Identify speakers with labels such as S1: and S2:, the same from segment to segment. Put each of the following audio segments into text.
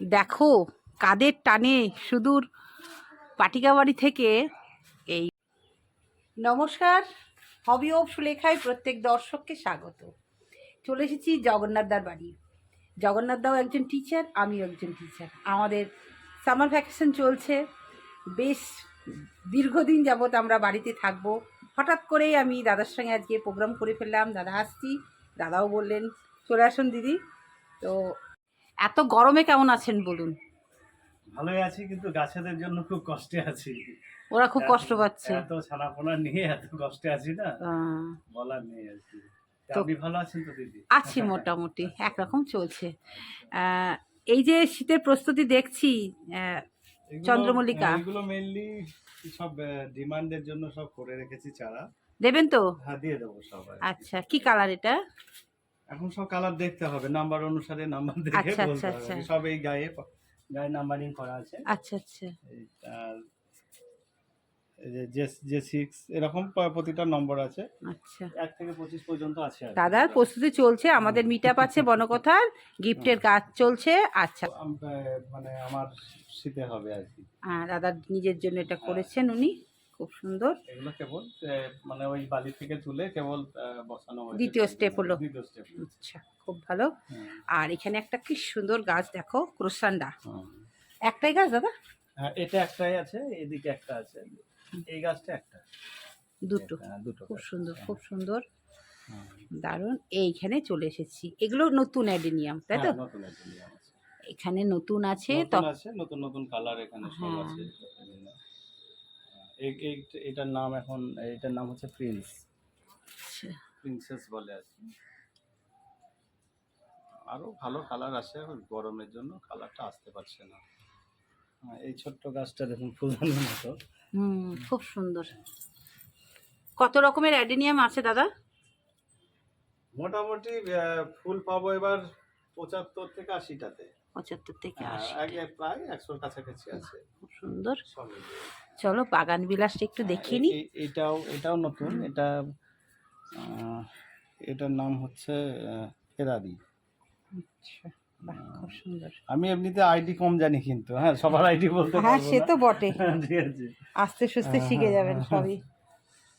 S1: দেখো, কাদের টানে সুদূর পাটিকাবাড়ি থেকে এই। নমস্কার, হবি অফ সুলেখায় প্রত্যেক দর্শককে স্বাগত। চলে এসেছি জগন্নাথদার বাড়ি। জগন্নাথদাও একজন টিচার আমিও একজন টিচার আমাদের সামার ভ্যাকেশন চলছে। বেশ দীর্ঘদিন যাবৎ আমরা বাড়িতে থাকব। হঠাৎ করেই আমি দাদার সঙ্গে আজকে প্রোগ্রাম করে ফেললাম। দাদা আসছি। দাদাও বললেন, চলে আসুন দিদি। তো এত গরমে কেমন আছেন বলুন?
S2: ভালোই আছি কিন্তু গাছেদের জন্য খুব কষ্টে আছি।
S1: ওরা খুব কষ্ট পাচ্ছে।
S2: এত ছানাপোনা নিয়ে এত কষ্টে আছি না? বলার নেই আর কি। তো
S1: আছি মোটামুটি একরকম চলছে। এই যে শীতের প্রস্তুতি দেখছি চন্দ্রমল্লিকা।
S2: হ্যাঁ, এগুলো মেইনলি সব ডিমান্ডের জন্য সব করে রেখেছি চারা।
S1: দেবেন তো?
S2: হ্যাঁ দিয়ে দেবো সব
S1: আচ্ছা কি কালার এটা?
S2: এখন সব কালার দেখতে হবে নাম্বার অনুসারে নাম্বার দেখে
S1: আচ্ছা,
S2: বলতে
S1: আচ্ছা,
S2: হবে।
S1: আচ্ছা।
S2: সব এই গায়ে গায়ে নাম্বারিং করা আছে।
S1: আচ্ছা আচ্ছা।
S2: এই আর যে সিক্স এরকম প্রতিটা নম্বর আছে।
S1: আচ্ছা।
S2: এক থেকে পঁচিশ পর্যন্ত আছে
S1: দাদার প্রস্তুতি চলছে আমাদের মিট আপ আছে বনকথার গিফটের কাজ চলছে আচ্ছা।
S2: মানে আমার শীতে হবে আর কি।
S1: দাদার নিজের জন্য এটা করেছেন উনি। খুব সুন্দর।
S2: এগুলো কেবল মানে ওই বালি থেকে তুলে কেবল বসানো হয়েছে।
S1: দ্বিতীয় step হলো।
S2: দ্বিতীয় স্টেপ
S1: আচ্ছা খুব ভালো। আর এখানে একটা কি সুন্দর গাছ দেখো ক্রোসান্ডা। একটাই গাছ দাদা?
S2: হ্যাঁ এটা একটাই আছে এদিকে একটা আছে। এই গাছটা একটা।
S1: দুটো।
S2: দুটো
S1: খুব সুন্দর খুব সুন্দর।
S2: হ্যাঁ।
S1: দারুণ। এইখানে চলে এসেছি। এগুলো নতুন অ্যাডেনিয়াম তাই তো?
S2: হ্যাঁ, নতুন আছে।
S1: এখানে নতুন আছে তো
S2: নতুন আছে নতুন নতুন কালার এখানে সব। আছে। এই এটার নাম এখন এটার নাম হচ্ছে প্রিন্স
S1: আচ্ছা,
S2: প্রিন্সেস বলে আর কি। আরও ভালো কালার আসে এখন গরমের জন্য কালারটা আসতে পারছে না। হ্যাঁ, এই ছোট্ট গাছটা দেখুন ফুলদানির মতো।
S1: হুম খুব সুন্দর। কত রকমের অ্যাডেনিয়াম আছে দাদা?
S2: মোটামুটি ফুল পাবো এবার পঁচাত্তর থেকে আশিটাতে।
S1: পঁচাত্তর থেকে
S2: হ্যাঁ,
S1: আশি
S2: এক- প্রায় একশোর কাছাকাছি আছে।
S1: খুব সুন্দর। চলো বাগান বিলাসটা একটু
S2: হ্যাঁ,
S1: দেখে নি।
S2: এ- এ- এটাও এটাও নতুন। এটা এটার নাম হচ্ছে ফেরারি
S1: আচ্ছা, খুব সুন্দর।
S2: আমি এমনিতে আইডি কম জানি কিন্তু হ্যাঁ সবার আইডি বলতে
S1: হ্যাঁ সে তো বটে। আস্তে সুস্তে
S2: হ্যাঁ,
S1: শিখে
S2: হ্যাঁ,
S1: যাবেন সবই।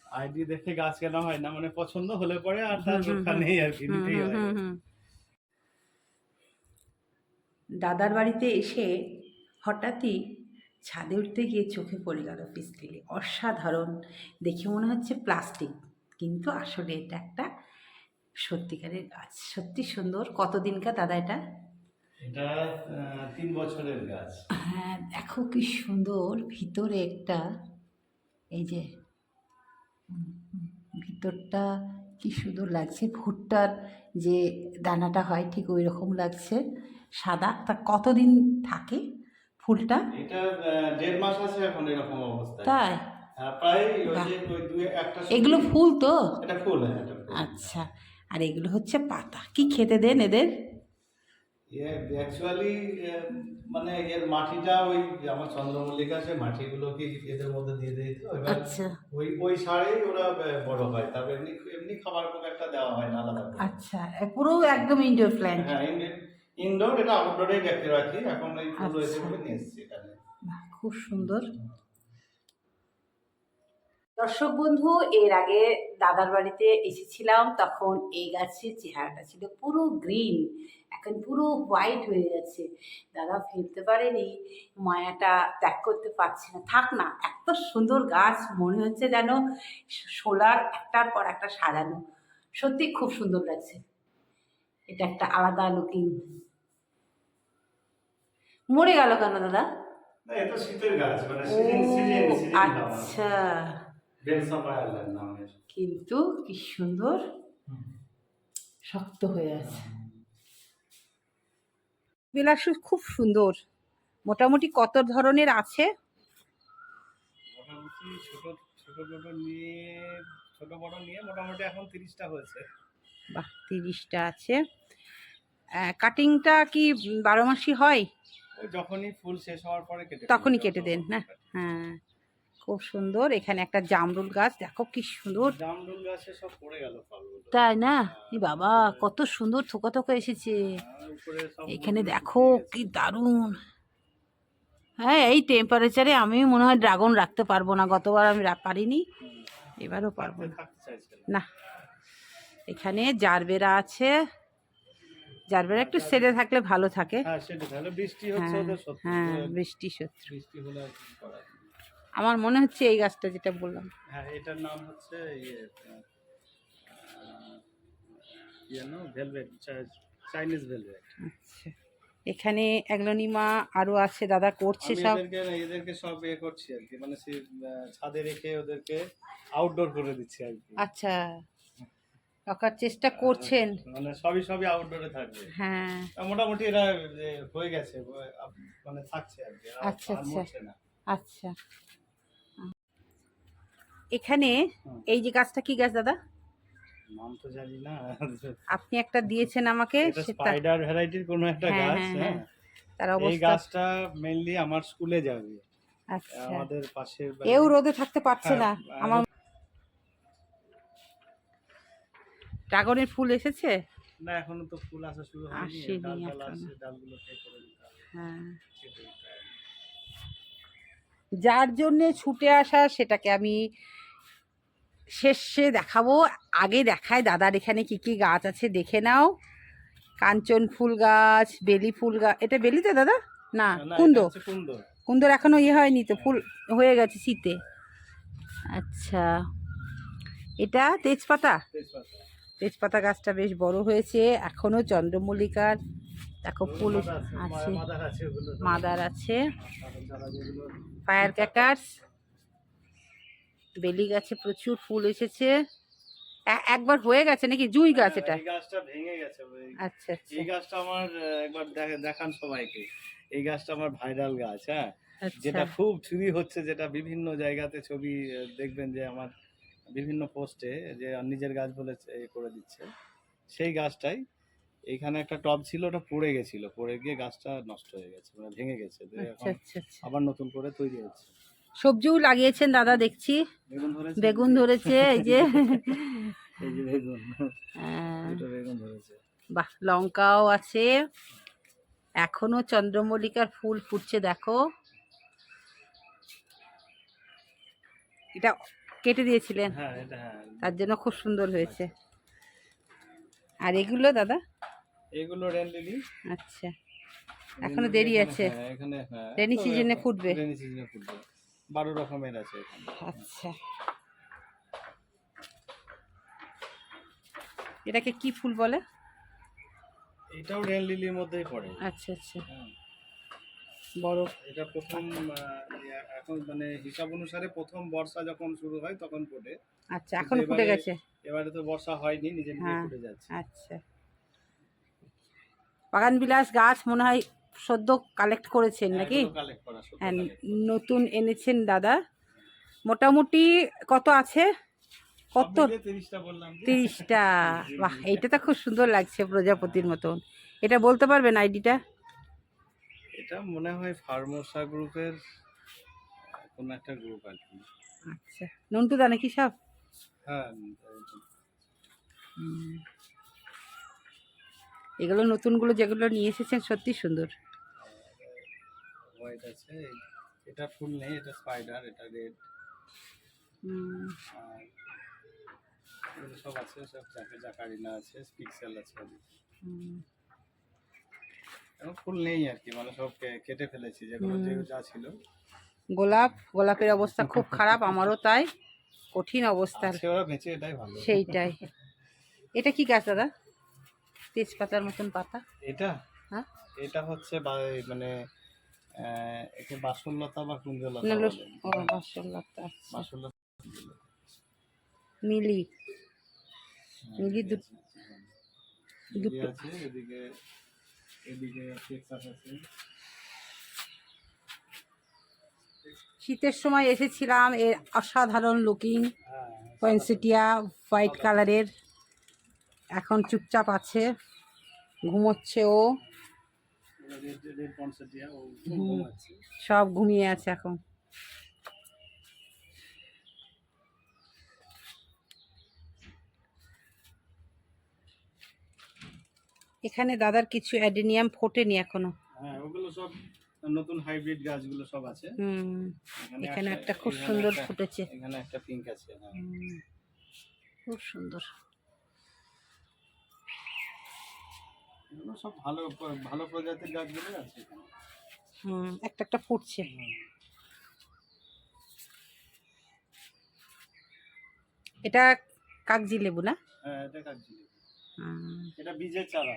S2: আইডি দেখে গাছ কেনা হয় না মানে পছন্দ হলে পরে আর তার নেই আর কি নিতেই হয়।
S1: দাদার বাড়িতে এসে হঠাৎই ছাদে উঠতে গিয়ে চোখে পড়ে গেল পিস্তলে। অসাধারণ। দেখে মনে হচ্ছে প্লাস্টিক। কিন্তু আসলে এটা একটা সত্যিকারের গাছ। সত্যি সুন্দর। কতদিনকার দাদা এটা?
S2: এটা তিন বছরের গাছ।
S1: হ্যাঁ দেখো কি সুন্দর। ভিতরে একটা এই যে ভিতরটা কি সুন্দর লাগছে। ভুট্টার যে দানাটা হয় ঠিক ওই রকম লাগছে। সাদা। তা কতদিন থাকে? ফুলটা?
S2: এটা দেড় মাস আছে এখন এরকম অবস্থায়।
S1: তাই?
S2: হ্যাঁ,
S1: এগুলো ফুল তো?
S2: এটা ফুল হ্যাঁ
S1: আচ্ছা আর এগুলো হচ্ছে পাতা। কি খেতে দেন এদের?
S2: অ্যাকচুয়ালি মানে এর মাটিটা ওই আমার চন্দ্রমল্লিকা আছে মাটিগুলো কি এদের মধ্যে দিয়ে দিই তো। এবার
S1: আচ্ছা।
S2: ওই ওই সারেই ওরা বড় হয়। তারপর এমনি এমনি খাবার খুব একটা দেওয়া হয় না আলাদা
S1: আচ্ছা পুরো একদম ইনডোর প্ল্যান্ট
S2: হ্যাঁ ইনডোর এটা আউটডোরেই দেখতে রাখি। এখন এই ফুল হয়েছে। বলে নিয়ে এসেছি এখানে।
S1: বাহ, খুব সুন্দর। দর্শক বন্ধু এর আগে দাদার বাড়িতে এসেছিলাম তখন এই গাছের চেহারাটা ছিল পুরো গ্রিন এখন পুরো হোয়াইট হয়ে গেছে। দাদা ফেলতে পারেনি মায়াটা ত্যাগ করতে পারছে না। থাক না এত সুন্দর গাছ মনে হচ্ছে যেন সোলার একটার পর একটা সাজানো। সত্যি খুব সুন্দর লাগছে। এটা একটা আলাদা লুকিং মরে গেল কেন দাদা?
S2: এটা শীতের গাছ মানে সিজন সিজন
S1: আচ্ছা। কিন্তু কি সুন্দর। শক্ত হয়ে আছে। বিলাস খুব সুন্দর। মোটামুটি কত ধরনের আছে?
S2: মোটামুটি ছোট ছোট ছোট নিয়ে ছোট বড় নিয়ে মোটামুটি এখন তিরিশটা হয়েছে।
S1: বাহ তিরিশটা আছে। কাটিংটা কি বারো মাসই হয়?
S2: যখনই ফুল শেষ হওয়ার পরে কেটে
S1: তখনই কেটে দেন, না? হ্যাঁ। খুব সুন্দর এখানে একটা জামরুল গাছ দেখো কি সুন্দর।
S2: জামরুল গাছে সব পড়ে গেল
S1: তাই না? এই বাবা কত সুন্দর থোকা থোকা এসেছে।
S2: সব
S1: এখানে দেখো কি দারুণ। হ্যাঁ এই টেম্পারেচারে আমি মনে হয় ড্রাগন রাখতে পারব না গতবার আমি পারিনি। এবারও পারব। না এখানে জারবেরা আছে জারবেরা একটু সেরে থাকলে ভালো থাকে।
S2: হ্যাঁ বৃষ্টি
S1: হ্যাঁ হ্যাঁ শত্রু।
S2: আর।
S1: আমার মনে হচ্ছে এই গাছটা যেটা বললাম।
S2: হ্যাঁ এটার নাম হচ্ছে চাইনিজ ভেলভেট।
S1: আচ্ছা। এখানে অ্যাগ্লোনিমা আরও আছে দাদা করছে সব।
S2: এদেরকে এদেরকে সব ইয়ে করছি আর কি। মানে ছাদে রেখে ওদেরকে আউটডোর করে দিচ্ছি আর কি।
S1: আচ্ছা। রাখার চেষ্টা করছেন।
S2: মানে সবই সবই আউটডোরে থাকবে।
S1: হ্যাঁ।
S2: মোটামুটি এরা হয়ে গেছে মানে থাকছে আর কি
S1: আচ্ছা, আচ্ছা। আচ্ছা। এখানে এই যে গাছটা কি গাছ দাদা?
S2: নাম তো জানি না।
S1: আপনি একটা দিয়েছেন আমাকে
S2: স্পাইডার ভ্যারাইটির কোনো একটা
S1: হ্যাঁ,
S2: গাছ
S1: হ্যাঁ,
S2: হ্যাঁ।
S1: তার
S2: এই গাছটা মেইনলি আমার স্কুলে যাবে।
S1: আচ্ছা।
S2: আমাদের পাশের
S1: এও রোদে থাকতে পারছে না।
S2: হ্যাঁ,
S1: আমার ড্রাগনের ফুল এসেছে?
S2: না এখনও তো ফুল আসা শুরু হয়নি। ডালগুলো
S1: হ্যাঁ। যার জন্যে ছুটে আসা সেটাকে আমি শেষে দেখাবো। আগে দেখায় দাদার এখানে কি কি গাছ আছে দেখে নাও। কাঞ্চন ফুল গাছ বেলি ফুল গাছ এটা বেলি তো দাদা? না কুন্দ। কুন্দর এখনও ইয়ে হয়নি তো ফুল হয়ে গেছে শীতে। আচ্ছা। এটা তেজপাতা?
S2: তেজপাতা।
S1: তেজপাতা গাছটা বেশ বড় হয়েছে এখনও চন্দ্রমল্লিকার দেখো ফুল
S2: আছে, মাদার আছে
S1: ফায়ার ক্যাকার্স বেলি গাছে প্রচুর ফুল এসেছে। একবার হয়ে গেছে নাকি? জুই গাছ এটা?
S2: এই গাছটা ভেঙে গেছে
S1: আচ্ছা আচ্ছা।
S2: এই গাছটা আমার একবার দেখে- দেখান সবাইকে। এই গাছটা আমার ভাইরাল গাছ হ্যাঁ? যেটা
S1: আচ্ছা
S2: খুব চুরি হচ্ছে যেটা বিভিন্ন জায়গাতে ছবি দেখবেন যে আমার বিভিন্ন পোস্টে যে নিজের গাছ বলে করে দিচ্ছে। সেই গাছটাই এখানে একটা টব ছিল ওটা পড়ে গেছিল। পড়ে গিয়ে গাছটা নষ্ট হয়ে গেছে মানে ভেঙে গেছে।
S1: আচ্ছা আচ্ছা আচ্ছা।
S2: আবার নতুন করে তৈরি হচ্ছে।
S1: সবজিও লাগিয়েছেন দাদা দেখছি।
S2: বেগুন ধরেছে?
S1: বেগুন ধরেছে এই যে।
S2: এই যে বেগুন। বেগুন ধরেছে।
S1: বাহ লঙ্কাও আছে। এখনও চন্দ্রমল্লিকার ফুল ফুটছে দেখো। এটা কেটে দিয়েছিলেন।
S2: হ্যাঁ হ্যাঁ
S1: তার জন্য খুব সুন্দর হয়েছে। আর এগুলো দাদা?
S2: এগুলো রেন লিলি।
S1: আচ্ছা। এখনও দেরি আছে।
S2: হ্যাঁ, এখানে
S1: এ
S2: এখন-
S1: ফুটবে।
S2: রকমের আছে এখানে।
S1: আচ্ছা। এটাকে কি ফুল বলে?
S2: এটাও রেন লিলির মধ্যেই পড়ে।
S1: আচ্ছা আচ্ছা। বড়।
S2: এটা প্রথম এখন মানে হিসাব অনুসারে প্রথম বর্ষা যখন শুরু হয় তখন ফোটে।
S1: আচ্ছা এখনও ফুটে গেছে?
S2: এবারে তো বর্ষা হয়নি নিজে নিজে
S1: হ্যাঁ।
S2: ফুটে যাচ্ছে।
S1: আচ্ছা। বাগান বিলাস গাছ মনে হয় সদ্য কালেক্ট করেছেন নাকি?
S2: করা সত্যি
S1: হ্যাঁ নতুন এনেছেন দাদা। মোটামুটি কত আছে? কত।
S2: তিরিশটা
S1: বাহ এইটা তো খুব সুন্দর লাগছে প্রজাপতির মতন। এটা বলতে পারবেন আইডিটা?
S2: এটা মনে হয় ফার্মোসা গ্রুপের কোন একটা গ্রুপ আর কি।
S1: আচ্ছা। নন্টু দা নাকি সব?
S2: হ্যাঁ।
S1: এগুলো নতুনগুলো যেগুলো নিয়ে এসেছেন সত্যি সুন্দর।
S2: হোয়াইট আছে এটা ফুল নেই এটা স্পাইডার এটা রেড
S1: হুম,
S2: আর এগুলো সব আছে সব জাকে জাকারিনা আছে পিক্সেল আছে। এখন ফুল নেই আর কি মানে সব কেটে ফেলেছি যেগুলো যে যা ছিল।
S1: গোলাপ গোলাপের অবস্থা খুব খারাপ আমারও তাই কঠিন অবস্থা। সেইটাই। এটা কি গাছ দাদা? তেজপাতার মতন পাতা?
S2: এটা?
S1: হ্যাঁ?
S2: এটা হচ্ছে মানে একে বাসনলতা বা কুঞ্জলতা
S1: বাসলতা আচ্ছা।
S2: বাসনলতা
S1: মিলি।
S2: হ্যাঁ,
S1: মিলি দুটো।
S2: এদিকে এদিকে টেক্সাস আছে।
S1: শীতের সময় এসেছিলাম এর অসাধারণ লুকিং পয়েন্সিটিয়া হোয়াইট কালারের এখন চুপচাপ আছে ঘুমোচ্ছে ও। সব ঘুমিয়ে আছে এখন। এখানে দাদার কিছু অ্যাডেনিয়াম ফোটেনি এখনও।
S2: হ্যাঁ ওগুলো সব নতুন হাইব্রিড গাছগুলো সব আছে।
S1: হুম এখানে একটা খুব সুন্দর ফুটেছে।
S2: এখানে একটা পিঙ্ক আছে হ্যাঁ।
S1: খুব সুন্দর।
S2: এগুলো সব ভালো ভালো প্রজাতির গাছগুলো আছে এখানে।
S1: হুম একটা একটা ফুটছে। এটা কাগজি লেবু না?
S2: হ্যাঁ এটা কাগজি লেবু। এটা বীজের চারা।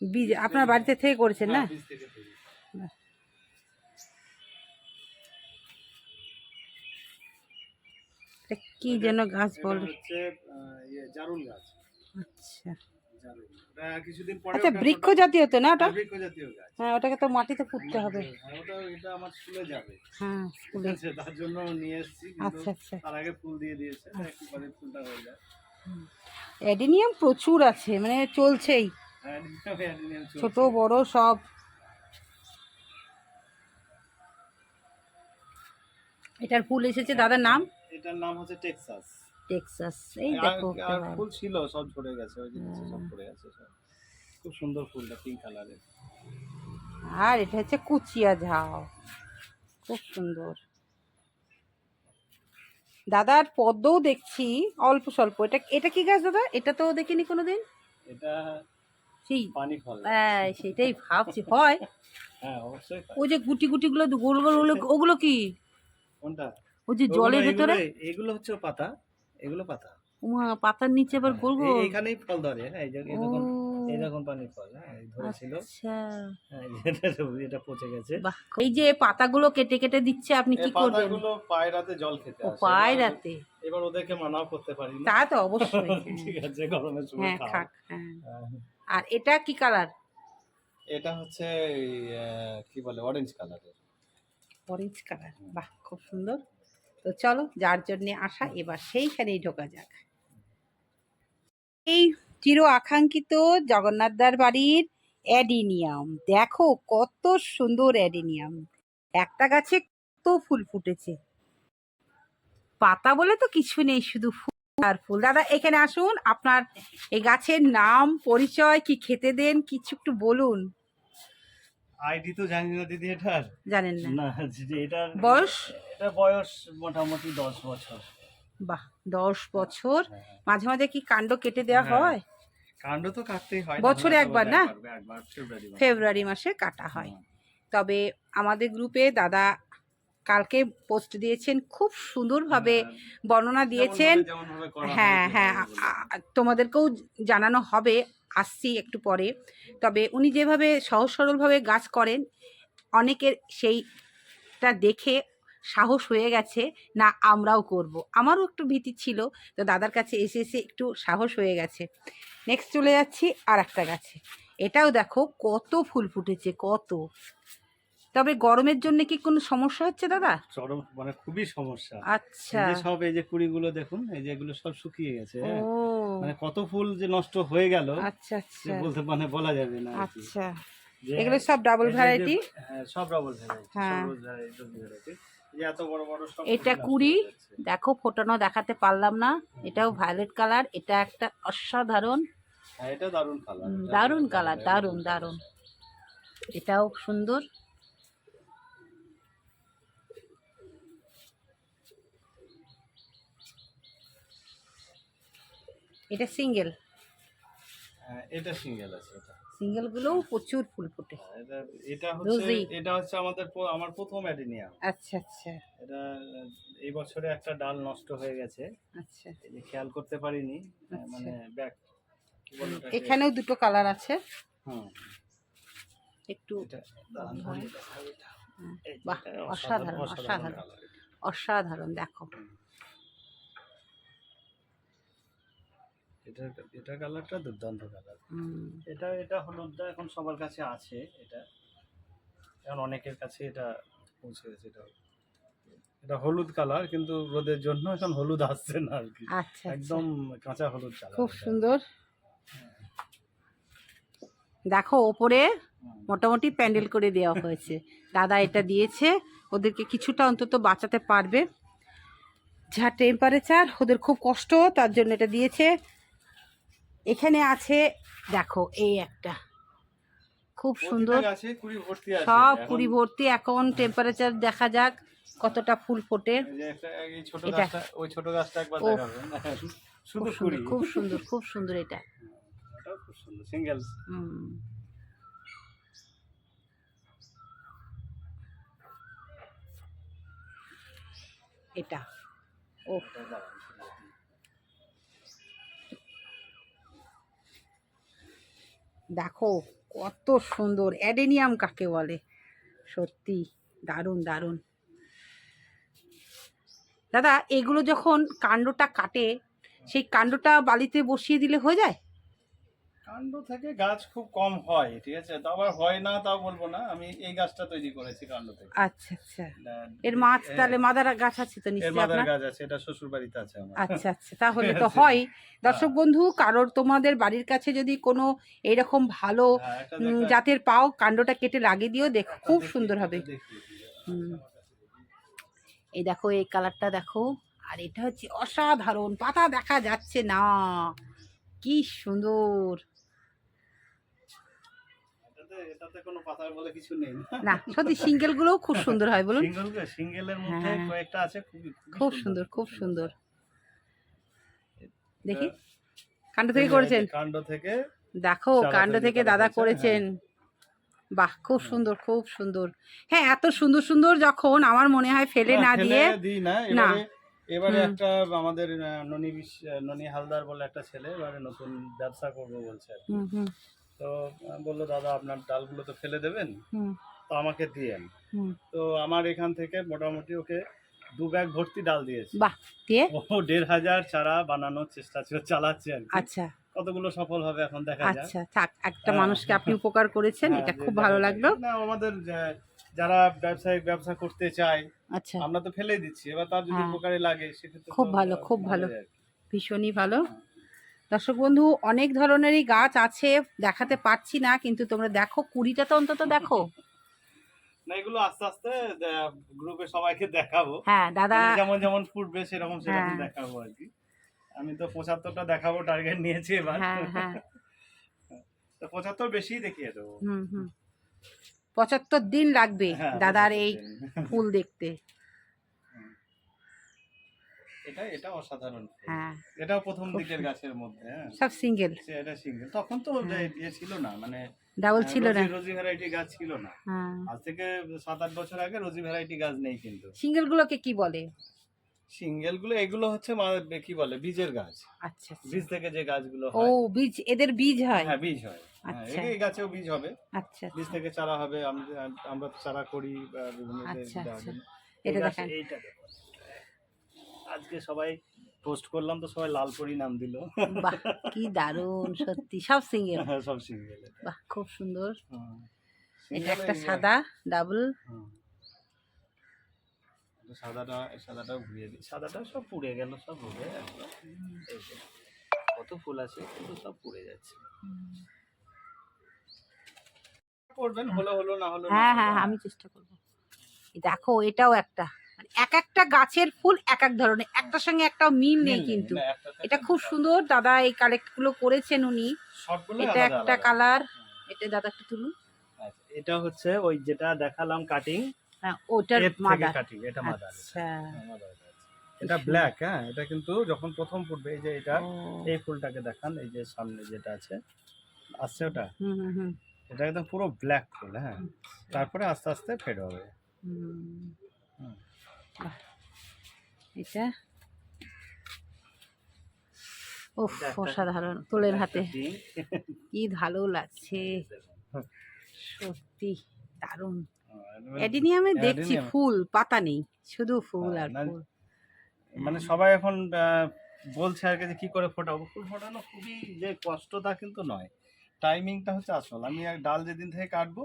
S1: বীজ আপনার বাড়িতে থেকে করেছেন না?
S2: হ্যাঁ,
S1: কি যেন গাছ বল?
S2: ইয়ে জারুল গাছ।
S1: আচ্ছা। আচ্ছা বৃক্ষ জাতীয় তো না ওটা?
S2: হ্যাঁ,
S1: হ্যাঁ ওটাকে তো মাটিতে পুঁততে হবে।
S2: হ্যাঁ, স্কুলে আছে তার জন্য নিয়ে এসেছি
S1: আচ্ছা আচ্ছা।
S2: তার আগে ফুল দিয়ে দিয়েছে। তা ফুলটা হয়ে যায়।
S1: অ্যাডেনিয়াম প্রচুর আছে মানে চলছেই। ছোট বড় সব। এটার ফুল এসেছে দাদার নাম?
S2: এটার নাম হচ্ছে টেক্সাস।
S1: টেক্সাস এই দেখো
S2: আর ফুল ছিল সব ঝরে গেছে ওই জিনিস সব পড়ে আছে সব। খুব সুন্দর ফুলটা পিঙ্ক কালারের
S1: আর এটা হচ্ছে কুচিয়া ঝাও খুব সুন্দর। দাদার পদ্মও দেখছি অল্প স্বল্প। এটা এটা কি গাছ দাদা? এটা তো দেখিনি কোনোদিন?
S2: এটা
S1: সেই
S2: পানি ফল।
S1: হ্যাঁ সেটাই ভাবছি হয়।
S2: হ্যাঁ অবশ্যই
S1: ওই যে গুটি গুটিগুলো গোল গোল ওগুলো ওগুলো কি?
S2: কোনটা?
S1: ওই যে জলের ভেতরে?
S2: এগুলো- হচ্ছে পাতা এগুলো পাতা।
S1: উমা, পাতার নিচে আবার গোল
S2: হ্যাঁ,
S1: গোল।
S2: এই- এইখানেই ফল ধরে হ্যাঁ এই যে এই দেখুন
S1: ও,
S2: এই দেখুন পানি ফল হ্যাঁ ধরেছিল।
S1: আচ্ছা।
S2: হ্যাঁ, এটা- পচে গেছে।
S1: এই যে পাতাগুলো কেটে কেটে দিচ্ছে আপনি কি করবেন?
S2: পাতাগুলো পায়রাতে জল খেতে আসে।
S1: পায়রাতে?
S2: এবার- ওদেরকে মানাও করতে পারি না।
S1: তা তো অবশ্যই
S2: ঠিক
S1: হ্যাঁ।
S2: আছে গরমের সময়
S1: হ্যাঁ খাক হ্যাঁ। আর এটা কি কালার?
S2: এটা হচ্ছে কি বলে অরেঞ্জ কালারের
S1: অরেঞ্জ কালার বাহ খুব সুন্দর। তো চলো যার জন্য আসা এবার সেইখানেই ঢোকা যাক। এই চির আকাঙ্ক্ষিত জগন্নাথদার বাড়ির অ্যাডিনিয়াম। দেখো কত সুন্দর অ্যাডিনিয়াম। একটা গাছে কত ফুল ফুটেছে। পাতা বলে তো কিছু নেই শুধু ফুল আর ফুল। দাদা এখানে আসুন। আপনার এই গাছের নাম পরিচয় কি খেতে দেন কিছু একটু বলুন।
S2: আইডি তো জানি না দিদি এটার।
S1: জানেন না।
S2: না এটার
S1: বয়স?
S2: এটা বয়স মোটামুটি দশ বছর।
S1: বাহ দশ বছর।
S2: হ্যাঁ।
S1: মাঝে মাঝে কি কাণ্ড কেটে দেওয়া
S2: হ্যাঁ,
S1: হয়?
S2: কাণ্ড তো কাটতেই হয়
S1: বছরে একবার না?
S2: ফেব্রুয়ারি মাসে।
S1: কাটা হয়। তবে আমাদের গ্রুপে দাদা কালকে পোস্ট দিয়েছেন খুব সুন্দরভাবে
S2: হ্যাঁ,
S1: বর্ণনা দিয়েছেন।
S2: হয়,
S1: হ্যাঁ তোমাদেরকেও জানানো হবে আসছি একটু পরে। তবে উনি যেভাবে সহজ সরলভাবে গাছ করেন অনেকের সেইটা দেখে সাহস হয়ে গেছে না আমরাও করব। আমারও একটু ভীতি ছিল তো দাদার কাছে এসে এসে একটু সাহস হয়ে গেছে। নেক্সট চলে যাচ্ছি আর একটা গাছে। এটাও দেখো কত ফুল ফুটেছে কত। তবে গরমের জন্য কি কোনো সমস্যা হচ্ছে দাদা?
S2: চরম মানে খুবই সমস্যা।
S1: আচ্ছা।
S2: এই যে সব এই যে কুড়িগুলো দেখুন এই যে এগুলো সব শুকিয়ে গেছে হ্যাঁ। মানে কত ফুল যে নষ্ট হয়ে গেল
S1: আচ্ছা আচ্ছা।
S2: বলতে মানে বলা যাবে না
S1: আচ্ছা। এগুলো সব ডাবল ভ্যারাইটি
S2: হ্যাঁ সব ডাবল ভ্যারাইটি
S1: হ্যাঁ। এটা কুড়ি। দেখো ফোটানো দেখাতে পারলাম না। এটাও ভায়োলেট কালার এটা একটা অসাধারণ।
S2: দারুণ কালার
S1: হুম, দারুণ কালার দারুণ দারুণ এটাও সুন্দর। এটা সিঙ্গেল
S2: হ্যাঁ এটা সিঙ্গেল আছে এটা
S1: সিঙ্গেল গুলোও প্রচুর ফুল ফোটে।
S2: হ্যাঁ, এটা এটা হচ্ছে এটা হচ্ছে আমাদের আমার প্রথম অ্যাডিনিয়াম।
S1: আচ্ছা আচ্ছা।
S2: এটা এই বছরে একটা ডাল নষ্ট হয়ে গেছে।
S1: আচ্ছা।
S2: খেয়াল করতে পারিনি
S1: আচ্ছা।
S2: মানে ব্যাক?
S1: এখানেও দুটো কালার আছে।
S2: হুম,
S1: একটু বাহ, অসাধারণ, অসাধারণ। অসাধারণ। দেখো।
S2: এটা এটা কালারটা দুর্দান্ত কালার এটা এটা হলুদটা এখন সবার কাছে আছে এটা। এখন অনেকের কাছে এটা পৌঁছে গেছে এটা এটা হলুদ কালার কিন্তু রোদের জন্য এখন হলুদ আসছে না আর কি।
S1: আচ্ছা একদম
S2: একদম কাঁচা হলুদ কালার
S1: খুব সুন্দর। দেখো ওপরে মোটামুটি প্যান্ডেল করে দেওয়া হয়েছে। দাদা এটা দিয়েছে ওদেরকে কিছুটা অন্তত বাঁচাতে পারবে। যা টেম্পারেচার ওদের খুব কষ্ট তার জন্য এটা দিয়েছে। এখানে আছে দেখো এই একটা। খুব সুন্দর। সব কুড়ি ভর্তি এখন টেম্পারেচার দেখা যাক কতটা ফুল ফোটে।
S2: এই যে একটা এই ছোট
S1: এটা।
S2: গাছটা ওই ছোট গাছটা একবার
S1: ওফ।
S2: দেখাবেন। শুধু
S1: খুব সুন্দর খুব সুন্দর এটা। এটা। ও দেখো কত সুন্দর, অ্যাডেনিয়াম কাকে বলে? সত্যি, দারুণ দারুণ। দাদা, এগুলো যখন কাণ্ডটা কাটে, সেই কাণ্ডটা বালিতে বসিয়ে দিলে হয়ে যায়?
S2: কাণ্ড থেকে গাছ খুব কম হয় ঠিক আছে? তো আবার হয় না তাও বলব না। আমি এই গাছটা তৈরি করেছি কাণ্ড থেকে।
S1: আচ্ছা আচ্ছা। এর মাছ তাহলে মাদার গাছ আছে তো নিশ্চয়ই
S2: মাদার
S1: আপনার?
S2: গাছ আছে এটা শ্বশুর বাড়িতে আছে আমার।
S1: আচ্ছা আচ্ছা তাহলে তো
S2: ঠিক
S1: হয়। দর্শক বন্ধু কারোর তোমাদের বাড়ির কাছে যদি কোনো এরকম ভালো
S2: হ্যাঁ,
S1: জাতের পাও কাণ্ডটা কেটে লাগিয়ে দিও দেখো খুব সুন্দর হবে। এই দেখো এই কালারটা দেখো। আর এটা হচ্ছে অসাধারণ পাতা দেখা যাচ্ছে না। কি সুন্দর।
S2: এটাতে- এটাতে কোনো পাতার বলে কিছু নেই।
S1: না সত্যি সিঙ্গেল গুলোও খুব সুন্দর হয় বলুন।
S2: সিঙ্গেল সিঙ্গেলের মধ্যে
S1: হ্যাঁ।
S2: কয়েকটা আছে
S1: খুব সুন্দর। খুব সুন্দর। দেখি। কাণ্ড থেকে করেছেন?
S2: কাণ্ড থেকে
S1: দেখো কাণ্ড থেকে দাদা করেছেন। বাহ খুব
S2: হ্যাঁ।
S1: সুন্দর খুব সুন্দর। হ্যাঁ এত সুন্দর সুন্দর যখন আমার মনে হয় ফেলে না দিয়ে
S2: না। এবারে একটা আমাদের ননী ননী হালদার বলে একটা ছেলে এবারে নতুন ব্যবসা করব বলছে তো বলল দাদা আপনার ডালগুলো তো ফেলে দেবেন? তো আমাকে দিয়েন। তো আমার এখান থেকে মোটামুটি ওকে দু ব্যাগ ভর্তি ডাল দিয়েছে।
S1: বাহ দিয়ে?
S2: ও দেড় হাজার চারা বানানোর চেষ্টা ছিল চালাচ্ছে আর
S1: আচ্ছা।
S2: কতগুলো সফল হবে এখন দেখা যাক।
S1: আচ্ছা থাক একটা
S2: হ্যাঁ।
S1: মানুষকে আপনি উপকার করেছেন
S2: হ্যাঁ,
S1: এটা খুব ভালো লাগল।
S2: না আমাদের যারা ব্যবসায়িক ব্যবসা করতে চায়
S1: আচ্ছা।
S2: আমরা তো ফেলে দিচ্ছি এবার তার যদি
S1: হ্যাঁ।
S2: উপকারে লাগে সেক্ষেত্রে
S1: খুব ভালো, খুব ভালো। ভীষণই ভালো। দর্শক বন্ধু অনেক ধরনেরই গাছ আছে দেখাতে পারছি না কিন্তু তোমরা দেখো কুড়িটা তো অন্তত দেখো।
S2: না এগুলো আস্তে আস্তে গ্রুপে সবাইকে দেখাবো।
S1: হ্যাঁ দাদা
S2: মানে যেমন যেমন ফুটবে সেরকম সেরকম
S1: হ্যাঁ।
S2: দেখাবো আর কি। আমি তো পঁচাত্তরটা দেখাবো টার্গেট নিয়েছি এবার।
S1: হ্যাঁ হ্যাঁ।
S2: তো পঁচাত্তর বেশি দেখিয়ে দেবো।
S1: পঁচাত্তর দিন লাগবে দাদার এই ফুল দেখতে।
S2: এটা এটা অসাধারণ
S1: হ্যাঁ।
S2: এটাও প্রথম দিকের গাছের মধ্যে হ্যাঁ।
S1: সব সিঙ্গেল
S2: এটা সিঙ্গেল তখন তো
S1: হ্যাঁ।
S2: ইয়ে ছিল না মানে
S1: ডাবল ছিল না।
S2: রোজি- ভ্যারাইটি গাছ ছিল না।
S1: হ্যাঁ।
S2: আজ থেকে সাত আট বছর আগে রোজি ভ্যারাইটি গাছ নেই কিন্তু।
S1: সিঙ্গেল গুলোকে কি বলে?
S2: সিঙ্গেলগুলো এগুলো হচ্ছে কি বলে বীজের গাছ।
S1: আচ্ছা আচ্ছা।
S2: বীজ থেকে যে গাছগুলো
S1: ও বীজ এদের বীজ হয়?
S2: হ্যাঁ বীজ হয়। হ্যাঁ,
S1: আচ্ছা।
S2: এই গাছেও বীজ হবে।
S1: আচ্ছা
S2: বীজ থেকে চারা হবে আমরা চারা করি বিভিন্ন
S1: আচ্ছা, আচ্ছা। এটা দেখান।
S2: এইটা। আজকে সবাই পোস্ট করলাম তো সবাই লালপুরি নাম দিল।
S1: বাহ কি দারুণ সত্যি সব সিঙ্গেল
S2: সব সিঙ্গেল
S1: বাহ খুব সুন্দর।
S2: হ্যাঁ।
S1: এটা একটা সাদা ডাবল
S2: সাদাটা সাদাটাও ঘুরিয়ে দিই। সাদাটা সব পুড়ে গেল সব একদম কত ফুল আছে কিন্তু সব পুড়ে যাচ্ছে। করবেন হলো হলো না হলো
S1: হ্যাঁ হ্যাঁ আমি চেষ্টা করব। দেখো এটাও একটা। এক একটা গাছের ফুল এক এক ধরনের। একটার সঙ্গে একটাও মিল নেই কিন্তু।
S2: একটা
S1: এটা খুব সুন্দর। দাদা এই কালেক্টগুলো করেছেন উনি। এটা একটা কালার এটা দাদা একটু তুলুন।
S2: আচ্ছা, এটা হচ্ছে ওই যেটা দেখালাম কাটিং
S1: হ্যাঁ ওটার মাদার।
S2: কাটিং এটা মাদার।
S1: আচ্ছা।
S2: এটা ব্ল্যাক হ্যাঁ এটা কিন্তু যখন প্রথম ফুটবে এই যে এটা এই ফুলটাকে দেখান এই যে সামনে যেটা আছে আসছে ওটা?
S1: হুম হুম হুম।
S2: এটা একদম পুরো ব্ল্যাক ফুল হ্যাঁ। তারপরে আস্তে আস্তে ফেড হবে।
S1: বাহ। এটা? উফ অসাধারণ তোলের হাতে। কি ভালো লাগছে। সত্যি দারুণ।
S2: হ্যাঁ,
S1: অ্যাডিনিয়ামে দেখছি ফুল পাতা নেই শুধু ফুল
S2: হ্যাঁ,
S1: আর ফুল।
S2: মানে সবাই এখন বলছে আর কি করে ফোটাবো। ফুল ফোটানো খুবই যে কষ্ট তা কিন্তু নয়। টাইমিংটা হচ্ছে আসল। আমি এক ডাল যেদিন থেকে কাটবো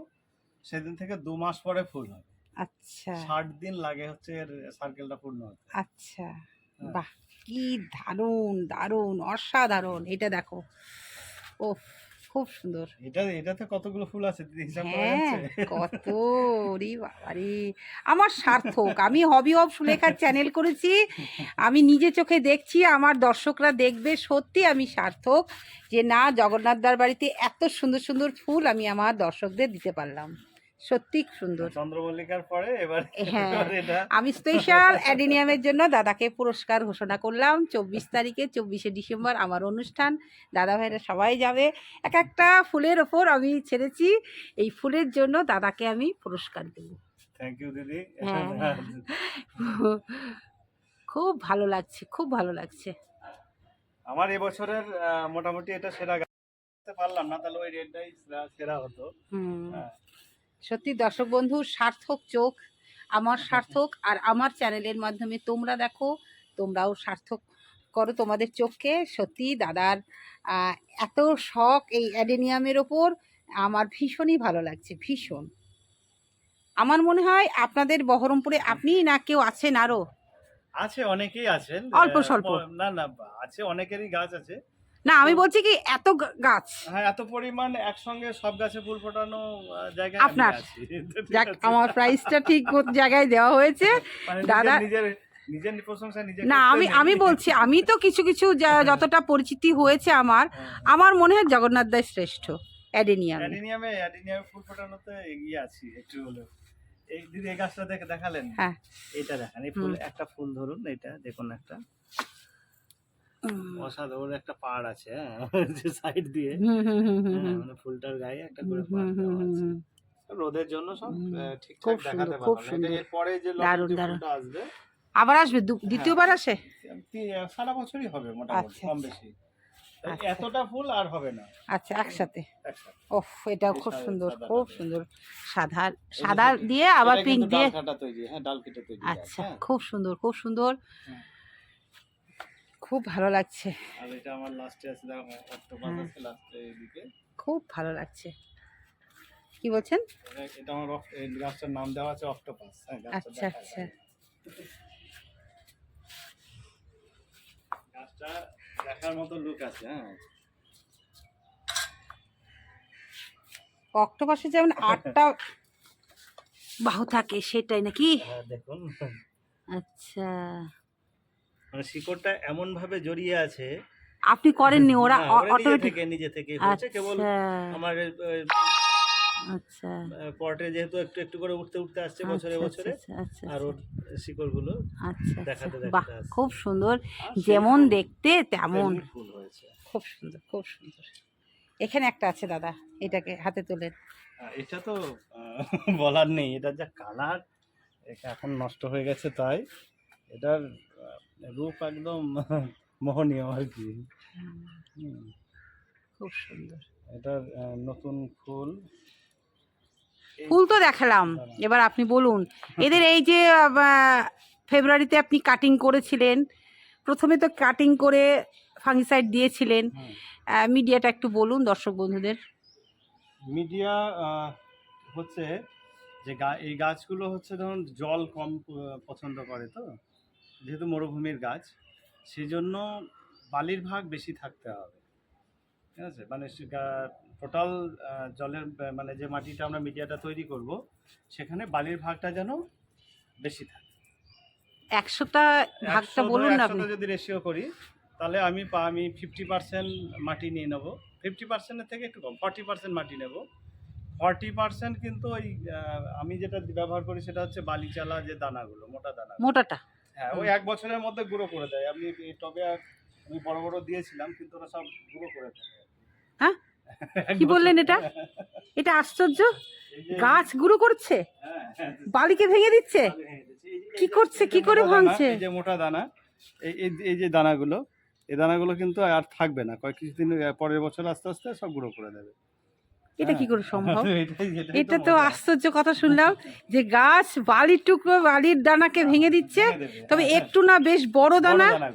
S2: সেদিন থেকে দু মাস পরে ফুল হবে
S1: আচ্ছা।
S2: ষাট দিন লাগে হচ্ছে এর সার্কেলটা পূর্ণ হতে।
S1: আচ্ছা।
S2: হ্যাঁ।
S1: বাহ কি দারুণ দারুণ অসাধারণ। এটা দেখো। ও খুব সুন্দর।
S2: এটা এটাতে কতগুলো ফুল আছে হিসাব
S1: হ্যাঁ কত রে বাবারে। আমার সার্থক। আমি হবি অফ সুলেখার চ্যানেল করেছি। আমি নিজে চোখে দেখছি আমার দর্শকরা দেখবে। সত্যি আমি সার্থক যে না জগন্নাথদার বাড়িতে এত সুন্দর সুন্দর ফুল আমি আমার দর্শকদের দিতে পারলাম। সত্যি সুন্দর।
S2: চন্দ্রমল্লিকার পরে এবার
S1: হ্যাঁ। আমি স্পেশাল অ্যাডিনিয়ামের জন্য দাদাকে পুরস্কার ঘোষণা করলাম। চব্বিশ তারিখে চব্বিশে ডিসেম্বর আমার অনুষ্ঠান। দাদা ভাইরা সবাই যাবে। এক একটা ফুলের ওপর আমি ছেড়েছি। এই ফুলের জন্য দাদাকে আমি পুরস্কার দেব।
S2: থ্যাংক ইউ দিদি।
S1: হ্যাঁ। খুব ভালো লাগছে খুব ভালো লাগছে।
S2: আমার এবছরের মোটামুটি এটা সেরা পারলাম না তাহলে ওই রেডটাই সেরা হতো।
S1: সত্যি দর্শক বন্ধু সার্থক চোখ আমার সার্থক আর আমার চ্যানেলের মাধ্যমে তোমরা দেখো তোমরাও সার্থক করো তোমাদের চোখকে। সত্যি দাদার এত শখ এই অ্যাডেনিয়ামের ওপর আমার ভীষণই ভালো লাগছে ভীষণ। আমার মনে হয় আপনাদের বহরমপুরে আপনি না কেউ আছেন আরও
S2: আছে অনেকেই আছেন।
S1: অল্প স্বল্প।
S2: না না আছে অনেকেরই গাছ আছে।
S1: না আমি বলছি কি এত গাছ।
S2: হ্যাঁ এত পরিমাণ একসঙ্গে সব গাছে ফুল ফোটানো আমি
S1: আপনার। যাক আমার প্রাইসটা ঠিক জায়গায় দেওয়া হয়েছে।
S2: মানে
S1: দাদা-
S2: নিজের
S1: না আমি আমি বলছি আমি তো কিছু কিছু যতটা পরিচিতি হয়েছে আমার
S2: হ্যাঁ।
S1: আমার মনে হয় জগন্নাথ দাস শ্রেষ্ঠ অ্যাডেনিয়াম।
S2: অ্যাডিনিয়ামে অ্যাডিনিয়ামে ফুল ফোটানোতে এগিয়ে আছি একটু হলেও। এই দিদি এই গাছটা দেখে দেখালেন?
S1: হ্যাঁ।
S2: এটা দেখেন এই ফুল একটা ফুল ধরুন এটা দেখুন একটা। অসাধারণ একটা পাড় আছে হ্যাঁ যে সাইড দিয়ে। হ্যাঁ, মানে ফুলটার গায়ে একটা করে পাড় দেওয়া আছে। রোদের জন্য সব। ঠিকঠাক
S1: খুব
S2: দেখাতে
S1: খুব
S2: না। এরপরে যে আসবে
S1: আবার আসবে? দ্বিতীয়বার আসে?
S2: সারা বছরই হবে মোটামুটি
S1: আচ্ছা,
S2: কম
S1: আচ্ছা।
S2: বেশি
S1: আচ্ছা।
S2: এতটা ফুল আর হবে না।
S1: আচ্ছা একসাথে? ওফ এটাও খুব
S2: সাদা-
S1: সুন্দর খুব
S2: দিয়ে।
S1: সুন্দর। সাদা সাদা দিয়ে আবার পিঙ্ক দিয়ে?
S2: হ্যাঁ
S1: আচ্ছা
S2: হ্যাঁ।
S1: খুব সুন্দর খুব সুন্দর। খুব ভালো লাগছে।
S2: আর এটা আমার লাস্টে আছে দেখো অক্টোপাস। আছে লাস্টে এইদিকে
S1: খুব ভালো লাগছে। কি বলছেন?
S2: এটা- আমার এই গাছটার নাম দেওয়া আছে অক্টোপাস। হ্যাঁ
S1: আচ্ছা, আচ্ছা।
S2: গাছটা দেখার মতো লুক আছে হ্যাঁ।
S1: অক্টোপাসে যেমন আটটা বাহু থাকে সেটাই নাকি?
S2: হ্যাঁ, দেখুন।
S1: আচ্ছা।
S2: মানে শিকড়টা এমন ভাবে জড়িয়ে আছে
S1: আপনি করেননি ওরা
S2: ওরা
S1: অটোমেটিক
S2: নিজে থেকে হচ্ছে কেবল
S1: আচ্ছা।
S2: আমার
S1: আচ্ছা।
S2: পটে যেহেতু একটু একটু করে উঠতে উঠতে আসছে বছরে
S1: আচ্ছা,
S2: বছরে
S1: আচ্ছা, আচ্ছা,
S2: আর ওর শিকড়গুলো
S1: আচ্ছা
S2: দেখাতে
S1: আচ্ছা
S2: দেখাতে
S1: খুব সুন্দর। যেমন দেখতে তেমন।
S2: ফুল হয়েছে।
S1: খুব সুন্দর খুব সুন্দর। এখানে একটা আছে দাদা এটাকে হাতে তোলেন
S2: এটা তো বলার নেই এটা যা কালার এটা এখন নষ্ট হয়ে গেছে তাই। এটার রূপ একদম মোহনীয় আর কি।
S1: খুব সুন্দর।
S2: এটার নতুন ফুল।
S1: ফুল তো দেখালাম। এবার আপনি বলুন এদের এই যে ফেব্রুয়ারিতে আপনি কাটিং করেছিলেন প্রথমে তো কাটিং করে ফাঙ্গিসাইড দিয়েছিলেন। মিডিয়াটা একটু বলুন দর্শক বন্ধুদের।
S2: মিডিয়া হচ্ছে যে এই গাছগুলো হচ্ছে ধরুন জল কম পছন্দ করে তো। যেহেতু মরুভূমির গাছ সেই জন্য বালির ভাগ বেশি থাকতে হবে। ঠিক আছে? মানে টোটাল জলের মানে যে মাটিটা আমরা মিডিয়াটা তৈরি করব সেখানে বালির ভাগটা যেন বেশি থাকে।
S1: একশোটা ভাগটা বলুন না আপনি।
S2: যদি রেশিও করি তাহলে আমি আমি ফিফটি পার্সেন্ট মাটি নিয়ে নেব। ফিফটি পার্সেন্টের থেকে একটু কম ফর্টি পার্সেন্ট মাটি নেব। ফর্টি পার্সেন্ট কিন্তু ওই আমি যেটা ব্যবহার করি সেটা হচ্ছে বালি চালা যে দানাগুলো মোটা দানা
S1: মোটাটা।
S2: হ্যাঁ ওই এক বছরের মধ্যে গুঁড়ো করে দেয়। আমি এই টবে আর আমি বড় বড় দিয়েছিলাম কিন্তু ওরা সব গুঁড়ো করে দেয়।
S1: হ্যাঁ? কি বললেন এটা? এটা আশ্চর্য। গাছ গুঁড়ো করছে?
S2: হ্যাঁ, হ্যাঁ,
S1: বালিকে ভেঙে দিচ্ছে? কি করছে? কি করে ভাঙছে?
S2: এই যে মোটা দানা এই এই- যে দানাগুলো এই দানাগুলো কিন্তু আর থাকবে না। কয়েক কিছুদিন পরের বছর আস্তে আস্তে সব গুঁড়ো করে দেবে।
S1: এটা কি করে সম্ভব? এটা তো আশ্চর্য কথা শুনলাম যে গাছ বালির টুকরো বালির দানাকে ভেঙে দিচ্ছে। তবে
S2: হ্যাঁ,
S1: একটু না বেশ বড়
S2: হ্যাঁ,
S1: দানা।
S2: হ্যাঁ,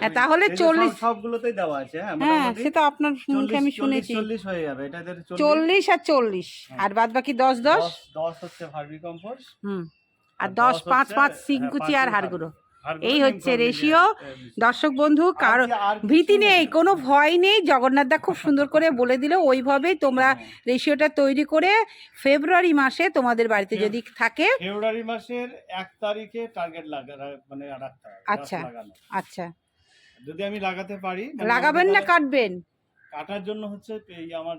S1: হ্যাঁ, তাহলে 40
S2: সবগুলোতেই দেওয়া আছে হ্যাঁ
S1: হ্যাঁ সে তো আপনার মুখে আমি শুনেছি।
S2: 40 হয়ে যাবে এটা এদের 40
S1: চল্লিশ আর চল্লিশ।
S2: হ্যাঁ।
S1: আর বাদ বাকি দশ দশ?
S2: 10 10 হচ্ছে ভার্মি কম্পোস্ট।
S1: হুম। আর দশ
S2: দশ
S1: পাঁচ পাঁচ
S2: হ্যাঁ,
S1: সিংকুচি আর হাড়গুঁড়ো। এই হচ্ছে রেশিও দর্শক বন্ধু
S2: কারও
S1: ভীতি নেই। কোনো ভয় নেই। জগন্নাথ দা খুব সুন্দর করে বলে দিল ওইভাবেই তোমরা
S2: হ্যাঁ।
S1: রেশিওটা তৈরি করে ফেব্রুয়ারি মাসে তোমাদের বাড়িতে যদি থাকে।
S2: ফেব্রুয়ারি মাসের এক তারিখে টার্গেট লাগা মানে
S1: আচ্ছা। আচ্ছা।
S2: যদি আমি লাগাতে পারি মানে
S1: লাগাবেন না কাটবেন?
S2: কাটার জন্য হচ্ছে এই আমার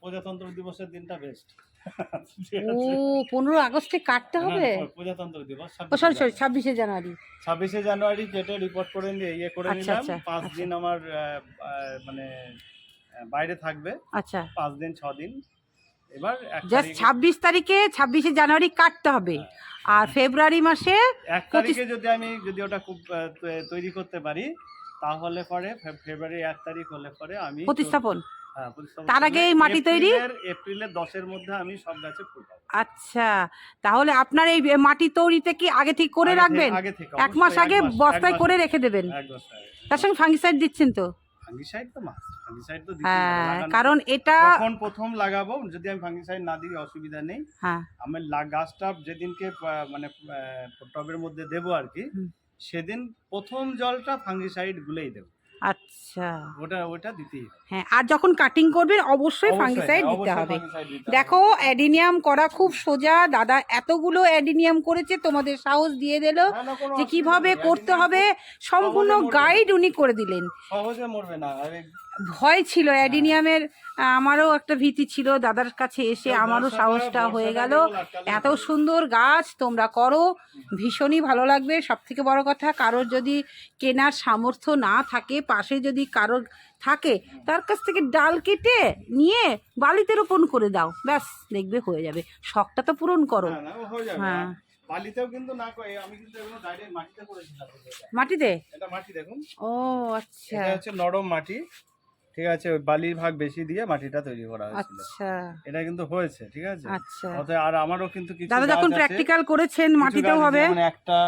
S2: প্রজাতন্ত্র দিবসের দিনটা বেস্ট
S1: ও পনেরো আগস্টে কাটতে হবে?
S2: প্রজাতন্ত্র দিবস
S1: ও সরি সরি ছাব্বিশে জানুয়ারি।
S2: ছাব্বিশে জানুয়ারি কেটে রিপোর্ট করে নিয়ে ইয়ে করে
S1: আচ্ছা,
S2: নিলাম
S1: আচ্ছা,
S2: পাঁচ
S1: আচ্ছা।
S2: দিন আমার মানে বাইরে থাকবে।
S1: আচ্ছা।
S2: পাঁচ দিন ছ দিন। এবার
S1: জাস্ট ছাব্বিশ তারিখে ছাব্বিশে জানুয়ারি কাটতে হবে। আর ফেব্রুয়ারি মাসে
S2: এক তারিখে যদি আমি যদি ওটা খুব তৈরি করতে পারি তাহলে পরে ফেব্রুয়ারি এক তারিখ হলে পরে আমি হ্যাঁ, প্রতিস্থাপন।
S1: তার আগে এই মাটি তৈরি?
S2: এপ্রিলের- দশের মধ্যে আমি সব গাছে ফুল পাবো।
S1: আচ্ছা তাহলে আপনার এই মাটি তৈরিতে কি আগে ঠিক করে রাখবেন?
S2: থেকে,
S1: এক মাস আগে বস্তায় করে রেখে দেবেন। তার সঙ্গে ফাঙ্গিসাইড দিচ্ছেন তো?
S2: ফাঙ্গিসাইড তো মাস ফাঙ্গিসাইড তো
S1: হ্যাঁ কারণ এটা
S2: যখন প্রথম লাগাবো যদি আমি ফাঙ্গিসাইড না দিই অসুবিধা নেই।
S1: হ্যাঁ।
S2: আমি গাছটা যেদিনকে মানে টবের মধ্যে দেবো আর কি সেদিন প্রথম জলটা ফাঙ্গিসাইড গুলেই দেবো।
S1: আচ্ছা।
S2: ওটা ওটা দিতেই
S1: হ্যাঁ আর যখন কাটিং করবেন অবশ্যই ফাঙ্গিসাইড দিতে হবে। দেখো অ্যাডিনিয়াম করা খুব সোজা। দাদা এতগুলো অ্যাডিনিয়াম করেছে তোমাদের সাহস দিয়ে দিল যে কীভাবে করতে হবে। সম্পূর্ণ গাইড উনি করে দিলেন।
S2: সহজে মরবে না।
S1: ভয় ছিল অ্যাডিনিয়ামের আমারও একটা ভীতি ছিল দাদার কাছে এসে আমারও সাহসটা হয়ে গেল। এত সুন্দর গাছ তোমরা করো ভীষণই ভালো লাগবে। সব থেকে বড় কথা কারোর যদি কেনার সামর্থ্য না থাকে পাশে যদি কারোর থাকে তার কাছ থেকে ডাল কেটে নিয়ে বালিতে রোপণ করে দাও। ব্যাস দেখবে হয়ে যাবে। শখটা তো পূরণ করো।
S2: হয়ে যাবে। বালিতেও কিন্তু না করে আমি কিন্তু এগুলো ডাইরেক্ট মাটিতে করেছিলাম।
S1: মাটিতে?
S2: এটা মাটি দেখুন।
S1: ও আচ্ছা।
S2: এটা হচ্ছে নরম মাটি। ঠিক আছে? ওই বালির ভাগ বেশি দিয়ে মাটিটা তৈরি করা হয়েছিল।
S1: আচ্ছা।
S2: এটা কিন্তু হয়েছে ঠিক আছে?
S1: আচ্ছা।
S2: অতএব আর আমারও কিন্তু কিছু
S1: দাদা যখন প্র্যাকটিক্যাল করেছেন
S2: কিছু
S1: মাটিতেও হবে।
S2: যেমন একটা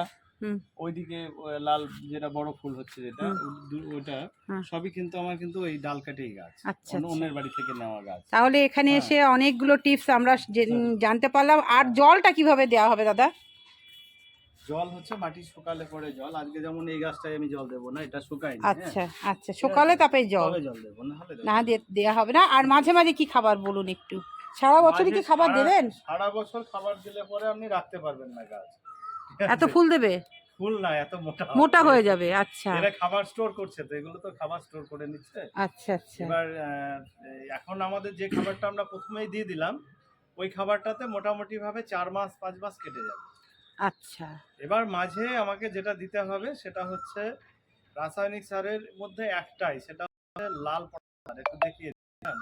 S2: ওইদিকে লাল যেটা বড় ফুল হচ্ছে যেটা
S1: হুম।
S2: ও- দু- ওইটা
S1: হুম।
S2: সবই কিন্তু আমার কিন্তু ওই ডাল কাটেই গাছ
S1: আচ্ছা, আচ্ছা।
S2: অন্যের বাড়ি থেকে নেওয়া গাছ।
S1: তাহলে এখানে
S2: হ্যাঁ।
S1: এসে অনেকগুলো টিপস আমরা জানতে পারলাম। আর জলটা কীভাবে দেওয়া হবে দাদা?
S2: জল হচ্ছে মাটি শুকালে পরে জল। আজকে যেমন এই গাছটায় আমি জল দেবো না এটা শুকায়নি
S1: আচ্ছা আচ্ছা সকালে তারপরে জল।
S2: জল দেবো না হলে
S1: না। দেওয়া হবে না। আর মাঝে মাঝে কি খাবার বলুন একটু? সারা বছরই কি খাবার দেবেন?
S2: সারা বছর খাবার দিলে পরে আপনি রাখতে পারবেন না গাছ।
S1: এত ফুল দেবে?
S2: ফুল না এত মোটা
S1: মোটা হয়ে যাবে আচ্ছা।
S2: এরা খাবার স্টোর করছে তো এগুলো তো খাবার স্টোর করে নিচ্ছে।
S1: আচ্ছা আচ্ছা।
S2: এবার এখন আমাদের যে খাবারটা আমরা প্রথমেই দিয়ে দিলাম ওই খাবারটাতে মোটামুটি ভাবে চার মাস পাঁচ মাস কেটে যাবে।
S1: আচ্ছা।
S2: এবার মাঝে আমাকে যেটা দিতে হবে সেটা হচ্ছে রাসায়নিক সারের মধ্যে একটাই সেটা হচ্ছে লাল পটাশ সার। একটু দেখিয়ে হ্যাঁ।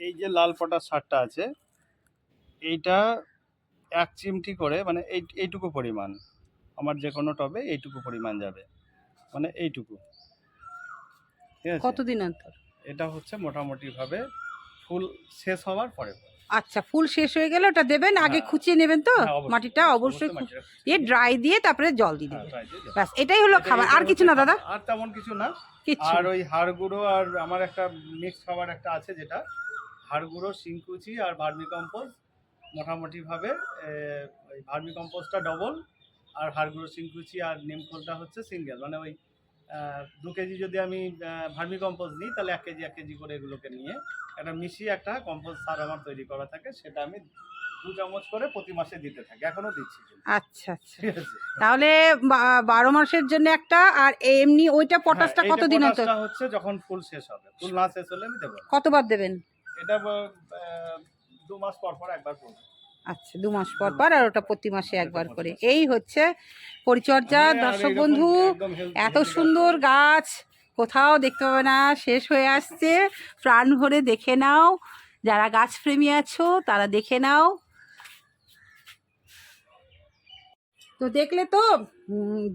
S2: এই যে লাল পটাশ সারটা আছে এইটা এক চিমটি করে মানে এই এইটুকু পরিমাণ আমার যে কোনো টবে এইটুকু পরিমাণ যাবে মানে এইটুকু। ঠিক আছে?
S1: কতদিন অন্তর?
S2: এটা হচ্ছে মোটামুটিভাবে ফুল শেষ হওয়ার পরে পরে।
S1: আচ্ছা ফুল শেষ হয়ে গেলে ওটা দেবেন আগে
S2: হ্যাঁ।
S1: খুঁচিয়ে নেবেন তো?
S2: হ্যাঁ,
S1: মাটিটা অবশ্যই
S2: মাটিটা
S1: ড্রাই দিয়ে তারপরে জল দিয়ে
S2: হ্যাঁ,
S1: দেবেন। ব্যাস এটাই হলো খাবার। আর কিছু না দাদা?
S2: আর তেমন কিছু না।
S1: কিচ্ছু
S2: আর ওই হাড় গুঁড়ো আর আমার একটা মিক্স খাবার একটা আছে যেটা হাড় গুঁড়ো শিংকুচি আর ভার্মি কম্পোস্ট। মোটামুটি ভাবে ওই ভার্মি কম্পোস্টটা ডবল আর হাড় গুঁড়ো শিংকুচি আর নিমখোলটা হচ্ছে সিঙ্গেল মানে ওই দু কেজি যদি আমি ভার্মি কম্পোস্ট নিই তাহলে এক কেজি এক কেজি করে এগুলোকে নিয়ে একটা মিশিয়ে একটা কম্পোস্ট সার আমার তৈরি করা থাকে সেটা আমি দু চামচ করে প্রতি মাসে দিতে থাকি এখনও দিচ্ছি
S1: আচ্ছা আচ্ছা। তাহলে বারো মাসের জন্য একটা আর এমনি ওইটা পটাশটা
S2: হ্যাঁ, যে
S1: কতদিন অন্তর
S2: হচ্ছে যখন ফুল শেষ হবে ফুল না শেষ হলে আমি দেবো
S1: কতবার দেবেন?
S2: এটা দু মাস পর পর একবার করব।
S1: আচ্ছা দু মাস পর পর আর ওটা প্রতি মাসে একবার করে। এই হচ্ছে পরিচর্যা দর্শক বন্ধু এত সুন্দর
S2: গাছ
S1: কোথাও দেখতে পাবে না, শেষ হয়ে আসছে। প্রাণ ভরে দেখে নাও। যারা গাছ প্রেমী আছো, তারা দেখে নাও। তো দেখলে তো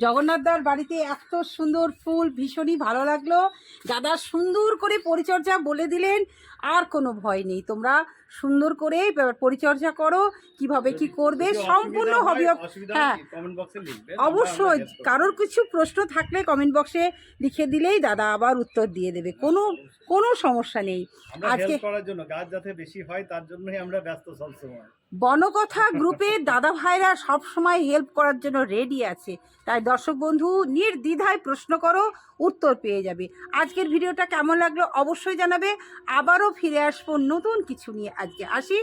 S1: জগন্নাথদার বাড়িতে এত সুন্দর ফুল, ভীষণই ভালো লাগল। দাদা সুন্দর করে পরিচর্যা বলে দিলেন, আর কোনো ভয় নেই। তোমরা সুন্দর করে পরিচর্যা করো কীভাবে কি করবে সম্পূর্ণ হবে।
S2: হ্যাঁ।
S1: অবশ্যই কারোর কিছু প্রশ্ন থাকলে কমেন্ট বক্সে লিখে দিলেই দাদা আবার উত্তর দিয়ে দেবে। কোনো কোনো সমস্যা নেই। আজকে-
S2: করার জন্য গাছ যাতে বেশি হয় তার জন্যই আমরা ব্যস্ত সবসময়।
S1: বনকথা গ্রুপে দাদা ভাইরা সব সময় হেল্প করার জন্য রেডি আছে। তাই দর্শক বন্ধু, নির্দ্বিধায় প্রশ্ন করো, উত্তর পেয়ে যাবে। আজকের ভিডিওটা কেমন লাগল অবশ্যই জানাবে। আবারও ফিরে আসব নতুন কিছু নিয়ে। আজকে আসি,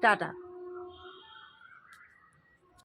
S1: টাটা।